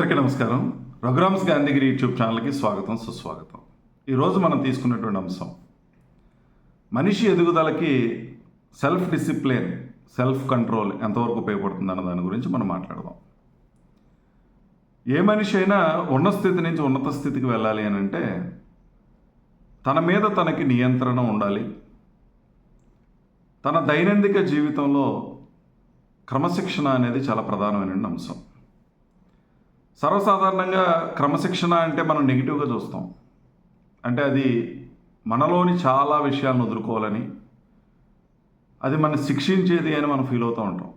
అందరికీ నమస్కారం. రఘురామ్స్ గాంధీగిరి యూట్యూబ్ ఛానల్కి స్వాగతం సుస్వాగతం. ఈరోజు మనం తీసుకున్నటువంటి అంశం మనిషి ఎదుగుదలకి సెల్ఫ్ డిసిప్లిన్ సెల్ఫ్ కంట్రోల్ ఎంతవరకు ఉపయోగపడుతుంది అన్న దాని గురించి మనం మాట్లాడదాం. ఏ మనిషి అయినా ఉన్న స్థితి నుంచి ఉన్నత స్థితికి వెళ్ళాలి అని అంటే తన మీద తనకి నియంత్రణ ఉండాలి. తన దైనందిక జీవితంలో క్రమశిక్షణ అనేది చాలా ప్రధానమైన అంశం. సర్వసాధారణంగా క్రమశిక్షణ అంటే మనం నెగిటివ్గా చూస్తాం. అంటే అది మనలోని చాలా విషయాలను వదులుకోవాలని అది మన శిక్షించేది అని మనం ఫీల్ అవుతూ ఉంటాం.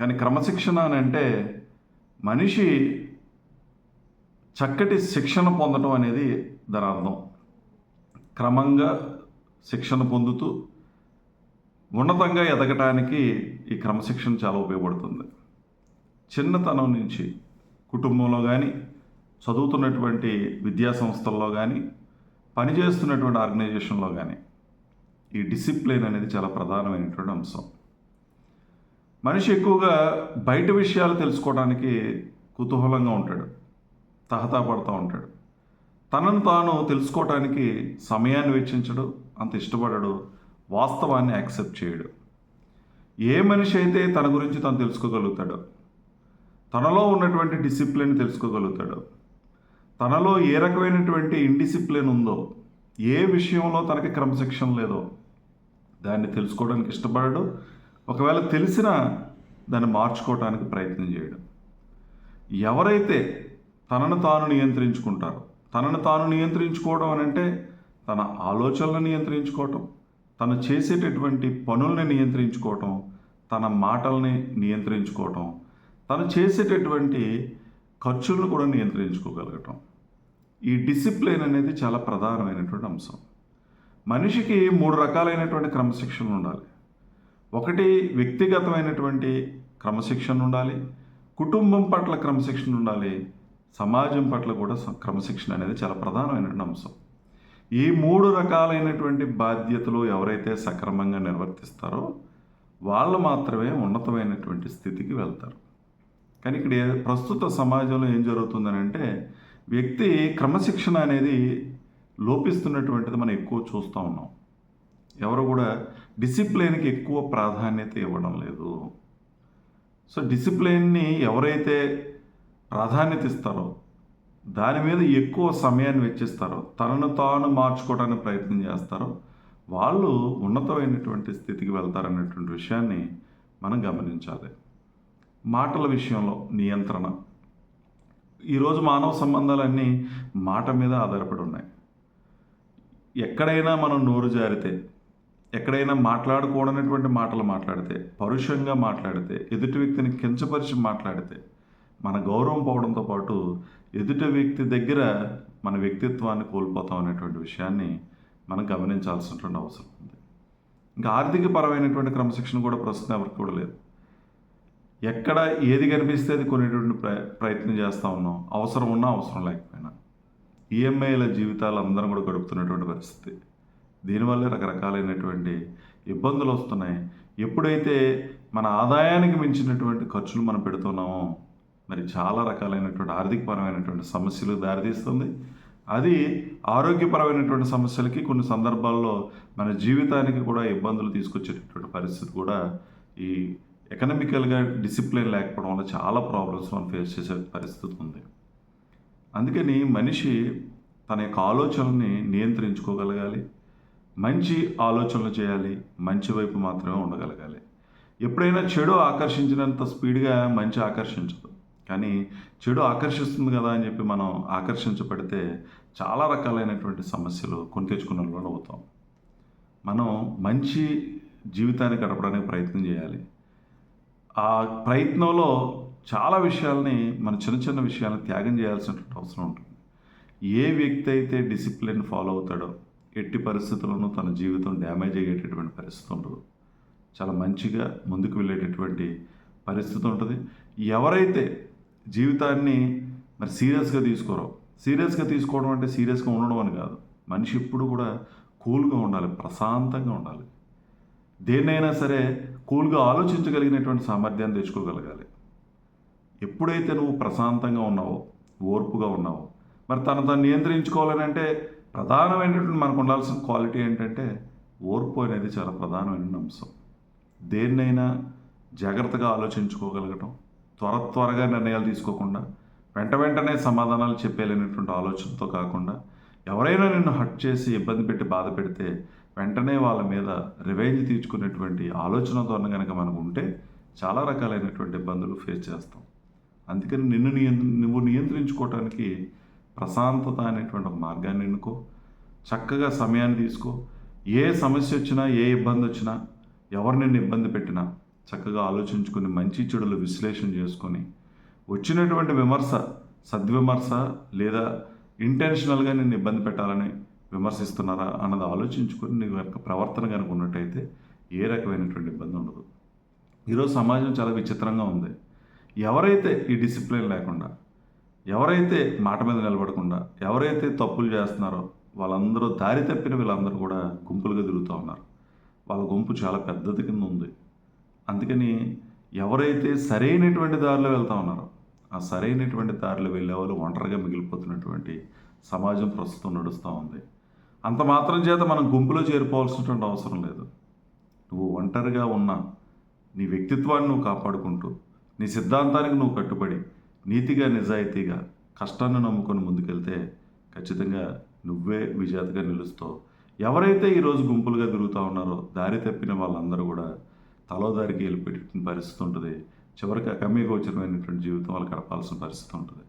కానీ క్రమశిక్షణ అని అంటే మనిషి చక్కటి శిక్షణ పొందడం అనేది దాని అర్థం. క్రమంగా శిక్షణ పొందుతూ ఉన్నతంగా ఎదగటానికి ఈ క్రమశిక్షణ చాలా ఉపయోగపడుతుంది. చిన్నతనం నుంచి కుటుంబంలో కానీ చదువుతున్నటువంటి విద్యా సంస్థల్లో కానీ పనిచేస్తున్నటువంటి ఆర్గనైజేషన్లో కానీ ఈ డిసిప్లిన్ అనేది చాలా ప్రధానమైనటువంటి అంశం. మనిషి ఎక్కువగా బయట విషయాలు తెలుసుకోవడానికి కుతూహలంగా ఉంటాడు. తహతా పడుతూ ఉంటాడు. తనను తాను తెలుసుకోవటానికి సమయాన్ని వెచ్చించడు అంత ఇష్టపడడు వాస్తవాన్ని యాక్సెప్ట్ చేయడు. ఏ మనిషి అయితే తన గురించి తను తెలుసుకోగలుగుతాడో తనలో ఉన్నటువంటి డిసిప్లిన్ తెలుసుకోగలుగుతాడు. తనలో ఏ రకమైనటువంటి ఇండిసిప్లిన్ ఉందో ఏ విషయంలో తనకి క్రమశిక్షణ లేదో దాన్ని తెలుసుకోవడానికి ఇష్టపడడు. ఒకవేళ తెలిసిన దాన్ని మార్చుకోవడానికి ప్రయత్నం చేయడం. ఎవరైతే తనను తాను నియంత్రించుకుంటారో తనను తాను నియంత్రించుకోవడం అని అంటే తన ఆలోచనలను నియంత్రించుకోవటం తను చేసేటటువంటి పనుల్ని నియంత్రించుకోవటం తన మాటల్ని నియంత్రించుకోవటం తను చేసేటటువంటి ఖర్చులను కూడా నియంత్రించుకోగలగటం. ఈ డిసిప్లిన్ అనేది చాలా ప్రధానమైనటువంటి అంశం. మనిషికి మూడు రకాలైనటువంటి క్రమశిక్షణ ఉండాలి. ఒకటి వ్యక్తిగతమైనటువంటి క్రమశిక్షణ ఉండాలి. కుటుంబం పట్ల క్రమశిక్షణ ఉండాలి. సమాజం పట్ల కూడా క్రమశిక్షణ అనేది చాలా ప్రధానమైనటువంటి అంశం. ఈ మూడు రకాలైనటువంటి బాధ్యతలు ఎవరైతే సక్రమంగా నిర్వర్తిస్తారో వాళ్ళు మాత్రమే ఉన్నతమైనటువంటి స్థితికి వెళ్తారు. కానీ ఇక్కడ ప్రస్తుత సమాజంలో ఏం జరుగుతుందని అంటే వ్యక్తి క్రమశిక్షణ అనేది లోపిస్తున్నటువంటిది మనం ఎక్కువ చూస్తూ ఉన్నాం. ఎవరు కూడా డిసిప్లిన్కి ఎక్కువ ప్రాధాన్యత ఇవ్వడం లేదు. సో డిసిప్లిన్ని ఎవరైతే ప్రాధాన్యత ఇస్తారో దాని మీద ఎక్కువ సమయాన్ని వెచ్చిస్తారో తనను తాను మార్చుకోవడానికి ప్రయత్నం చేస్తారో వాళ్ళు ఉన్నతమైనటువంటి స్థితికి వెళ్తారనేటువంటి విషయాన్ని మనం గమనించాలి. మాటల విషయంలో నియంత్రణ. ఈరోజు మానవ సంబంధాలన్నీ మాట మీద ఆధారపడి ఉన్నాయి. ఎక్కడైనా మనం నోరు జారితే ఎక్కడైనా మాట్లాడకూడనటువంటి మాటలు మాట్లాడితే పరుషంగా మాట్లాడితే ఎదుటి వ్యక్తిని కించపరిచి మాట్లాడితే మన గౌరవం పోవడంతో పాటు ఎదుటి వ్యక్తి దగ్గర మన వ్యక్తిత్వాన్ని కోల్పోతాం అనేటువంటి విషయాన్ని మనం గమనించాల్సినటువంటి అవసరం ఉంది. ఇంకా ఆర్థిక పరమైనటువంటి క్రమశిక్షణ కూడా ప్రస్తుతం ఎవరికి కూడా లేదు. ఎక్కడ ఏది కనిపిస్తే అది కొనేటువంటి ప్ర ప్రయత్నం చేస్తూ ఉన్నాం. అవసరం ఉన్నా అవసరం లేకపోయినా. ఈఎంఐల జీవితాలు అందరం కూడా గడుపుతున్నటువంటి పరిస్థితి. దీనివల్ల రకరకాలైనటువంటి ఇబ్బందులు వస్తున్నాయి. ఎప్పుడైతే మన ఆదాయానికి మించినటువంటి ఖర్చులు మనం పెడుతున్నామో మరి చాలా రకాలైనటువంటి ఆర్థికపరమైనటువంటి సమస్యలు దారితీస్తుంది. అది ఆరోగ్యపరమైనటువంటి సమస్యలకి కొన్ని సందర్భాల్లో మన జీవితానికి కూడా ఇబ్బందులు తీసుకొచ్చేటటువంటి పరిస్థితి కూడా ఈ ఎకనామికల్గా డిసిప్లిన్ లేకపోవడం వల్ల చాలా ప్రాబ్లమ్స్ మనం ఫేస్ చేసే పరిస్థితి ఉంది. అందుకని మనిషి తన యొక్క ఆలోచనల్ని నియంత్రించుకోగలగాలి. మంచి ఆలోచనలు చేయాలి. మంచి వైపు మాత్రమే ఉండగలగాలి. ఎప్పుడైనా చెడు ఆకర్షించినంత స్పీడ్గా మంచి ఆకర్షించదు. కానీ చెడు ఆకర్షిస్తుంది కదా అని చెప్పి మనం ఆకర్షించబడితే చాలా రకాలైనటువంటి సమస్యలు కొని తెచ్చుకున్న వాళ్ళు అవుతాం. మనం మంచి జీవితాన్ని గడపడానికి ప్రయత్నం చేయాలి. ఆ ప్రయత్నంలో చాలా విషయాల్ని మన చిన్న చిన్న విషయాలను త్యాగం చేయాల్సినటువంటి అవసరం ఉంటుంది. ఏ వ్యక్తి అయితే డిసిప్లిన్ ఫాలో అవుతాడో ఎట్టి పరిస్థితుల్లోనూ తన జీవితం డ్యామేజ్ అయ్యేటటువంటి పరిస్థితి ఉండదు. చాలా మంచిగా ముందుకు వెళ్ళేటటువంటి పరిస్థితి ఉంటుంది. ఎవరైతే జీవితాన్ని మరి సీరియస్గా తీసుకోరో సీరియస్గా తీసుకోవడం అంటే సీరియస్గా ఉండడం అని కాదు. మనిషి ఎప్పుడు కూడా కూల్గా ఉండాలి ప్రశాంతంగా ఉండాలి. దేన్నైనా సరే కూల్గా ఆలోచించగలిగినటువంటి సామర్థ్యాన్ని తెచ్చుకోగలగాలి. ఎప్పుడైతే నువ్వు ప్రశాంతంగా ఉన్నావో ఓర్పుగా ఉన్నావో మరి తను తను నియంత్రించుకోవాలని అంటే ప్రధానమైనటువంటి మనకు ఉండాల్సిన క్వాలిటీ ఏంటంటే ఓర్పు అనేది చాలా ప్రధానమైన అంశం. దేన్నైనా జాగ్రత్తగా ఆలోచించుకోగలగటం త్వర త్వరగా నిర్ణయాలు తీసుకోకుండా వెంట వెంటనే సమాధానాలు చెప్పేలేనటువంటి ఆలోచనతో కాకుండా ఎవరైనా నిన్ను హట్ చేసి ఇబ్బంది పెట్టి బాధ పెడితే వెంటనే వాళ్ళ మీద రివెంజ్ తీర్చుకునేటువంటి ఆలోచనతో కనుక మనకు ఉంటే చాలా రకాలైనటువంటి ఇబ్బందులు ఫేస్ చేస్తాం. అందుకని నిన్ను నియంత్ర నువ్వు నియంత్రించుకోవటానికి ప్రశాంతత అనేటువంటి ఒక మార్గాన్ని ఎన్నుకో. చక్కగా సమయాన్ని తీసుకో. ఏ సమస్య వచ్చినా ఏ ఇబ్బంది వచ్చినా ఎవరు నిన్ను ఇబ్బంది పెట్టినా చక్కగా ఆలోచించుకుని మంచి చెడులు విశ్లేషణ చేసుకొని వచ్చినటువంటి విమర్శ సద్విమర్శ లేదా ఇంటెన్షనల్గా నిన్ను ఇబ్బంది పెట్టాలని విమర్శిస్తున్నారా అన్నది ఆలోచించుకొని నీ యొక్క ప్రవర్తన కనుక ఉన్నట్టయితే ఏ రకమైనటువంటి ఇబ్బంది ఉండదు. ఈరోజు సమాజం చాలా విచిత్రంగా ఉంది. ఎవరైతే ఈ డిసిప్లిన్ లేకుండా ఎవరైతే మాట మీద నిలబడకుండా ఎవరైతే తప్పులు చేస్తున్నారో వాళ్ళందరూ దారి తప్పిన వీళ్ళందరూ కూడా గుంపులుగా తిరుగుతూ ఉన్నారు. వాళ్ళ గుంపు చాలా పెద్దది కింద ఉంది. అందుకని ఎవరైతే సరైనటువంటి దారిలో వెళ్తా ఉన్నారో ఆ సరైనటువంటి దారిలో వెళ్ళే వాళ్ళు ఒంటరిగా మిగిలిపోతున్నటువంటి సమాజం ప్రస్తుతం నడుస్తూ ఉంది. అంత మాత్రం చేత మనం గుంపులో చేరిపోవాల్సినటువంటి అవసరం లేదు. నువ్వు ఒంటరిగా ఉన్నా నీ వ్యక్తిత్వాన్ని నువ్వు కాపాడుకుంటూ నీ సిద్ధాంతానికి నువ్వు కట్టుబడి నీతిగా నిజాయితీగా కష్టాన్ని నమ్ముకొని ముందుకెళ్తే ఖచ్చితంగా నువ్వే విజేతగా నిలుస్తావు. ఎవరైతే ఈరోజు గుంపులుగా తిరుగుతూ ఉన్నారో దారి తప్పిన వాళ్ళందరూ కూడా తలో దారికి వెళ్ళిపెట్టిన పరిస్థితి ఉంటుంది. చివరికి అగమ్యగోచరమైనటువంటి జీవితం వాళ్ళు గడపాల్సిన పరిస్థితి ఉంటుంది.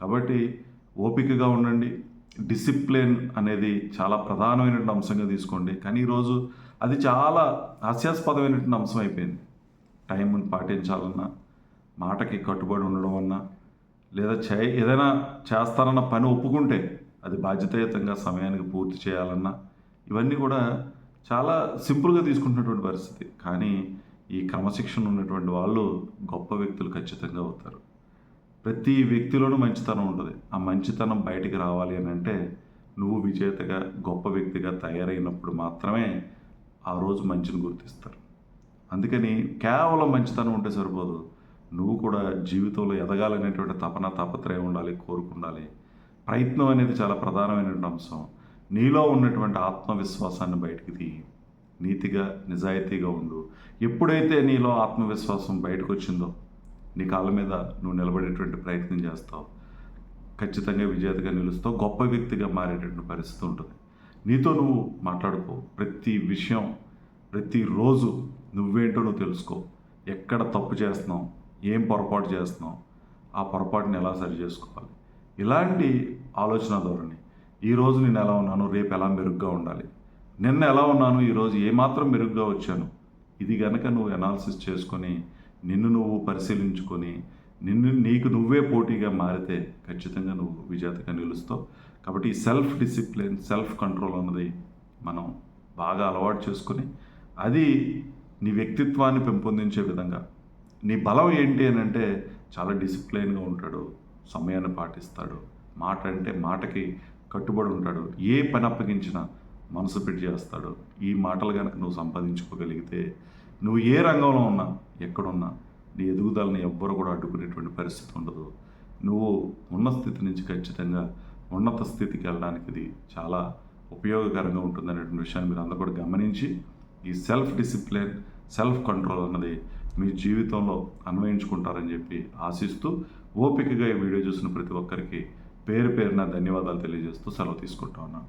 కాబట్టి ఓపికగా ఉండండి. డిసిప్లిన్ అనేది చాలా ప్రధానమైనటువంటి అంశంగా తీసుకోండి. కానీ ఈరోజు అది చాలా హాస్యాస్పదమైనటువంటి అంశం అయిపోయింది. టైంని పాటించాలన్నా మాటకి కట్టుబడి ఉండడం అన్నా లేదా చే ఏదైనా చేస్తారన్న పని ఒప్పుకుంటే అది బాధ్యతాయుతంగా సమయానికి పూర్తి చేయాలన్నా ఇవన్నీ కూడా చాలా సింపుల్గా తీసుకుంటున్నటువంటి పరిస్థితి. కానీ ఈ క్రమశిక్షణ ఉన్నటువంటి వాళ్ళు గొప్ప వ్యక్తులు ఖచ్చితంగా అవుతారు. ప్రతి వ్యక్తిలోనూ మంచితనం ఉంటుంది. ఆ మంచితనం బయటికి రావాలి అని అంటే నువ్వు విజేతగా గొప్ప వ్యక్తిగా తయారైనప్పుడు మాత్రమే ఆ రోజు మంచిని గుర్తిస్తారు. అందుకని కేవలం మంచితనం ఉంటే సరిపోదు. నువ్వు కూడా జీవితంలో ఎదగాలనేటువంటి తపన తాపత్రయం ఉండాలి కోరుకుండాలి ప్రయత్నం అనేది చాలా ప్రధానమైనటువంటి అంశం. నీలో ఉన్నటువంటి ఆత్మవిశ్వాసాన్ని బయటికి తీయి. నీతిగా నిజాయితీగా ఉండు. ఎప్పుడైతే నీలో ఆత్మవిశ్వాసం బయటకు వచ్చిందో నీ కాళ్ళ మీద నువ్వు నిలబడేటువంటి ప్రయత్నం చేస్తావు. ఖచ్చితంగా విజేతగా నిలుస్తావు. గొప్ప వ్యక్తిగా మారేటటువంటి పరిస్థితి ఉంటుంది. నీతో నువ్వు మాట్లాడుకో. ప్రతి విషయం ప్రతిరోజు నువ్వేంటో నువ్వు తెలుసుకో. ఎక్కడ తప్పు చేస్తున్నావు? ఏం పొరపాటు చేస్తున్నావు? ఆ పొరపాటుని ఎలా సరి చేసుకోవాలి? ఇలాంటి ఆలోచన ధోరణి. ఈరోజు నేను ఎలా ఉన్నాను? రేపు ఎలా మెరుగ్గా ఉండాలి? నిన్న ఎలా ఉన్నాను? ఈరోజు ఏమాత్రం మెరుగ్గా వచ్చాను? ఇది కనుక నువ్వు అనాలిసిస్ చేసుకొని నిన్ను నువ్వు పరిశీలించుకొని నిన్ను నీకు నువ్వే పోటీగా మారితే ఖచ్చితంగా నువ్వు విజేతగా నిలుస్తావు. కాబట్టి ఈ సెల్ఫ్ డిసిప్లిన్ సెల్ఫ్ కంట్రోల్ అన్నది మనం బాగా అలవాటు చేసుకొని అది నీ వ్యక్తిత్వాన్ని పెంపొందించే విధంగా. నీ బలం ఏంటి అని అంటే చాలా డిసిప్లైన్గా ఉంటాడు సమయాన్ని పాటిస్తాడు మాట అంటే మాటకి కట్టుబడి ఉంటాడు. ఏ పని అప్పగించినా మనసు పెట్టి చేస్తాడు. ఈ మాటలు కనుక నువ్వు సంపాదించుకోగలిగితే నువ్వు ఏ రంగంలో ఉన్నా ఎక్కడున్నా నీ ఎదుగుదలని ఎవ్వరు కూడా అడ్డుకునేటువంటి పరిస్థితి ఉండదు. నువ్వు ఉన్న స్థితి నుంచి ఖచ్చితంగా ఉన్నత స్థితికి వెళ్ళడానికి ఇది చాలా ఉపయోగకరంగా ఉంటుందనేటువంటి విషయాన్ని మీరు అందరూ కూడా గమనించి ఈ సెల్ఫ్ డిసిప్లిన్ సెల్ఫ్ కంట్రోల్ అన్నది మీ జీవితంలో అన్వయించుకుంటారని చెప్పి ఆశిస్తూ ఓపికగా ఈ వీడియో చూసిన ప్రతి ఒక్కరికి పేరు పేరున ధన్యవాదాలు తెలియజేస్తూ సెలవు తీసుకుంటా ఉన్నాను.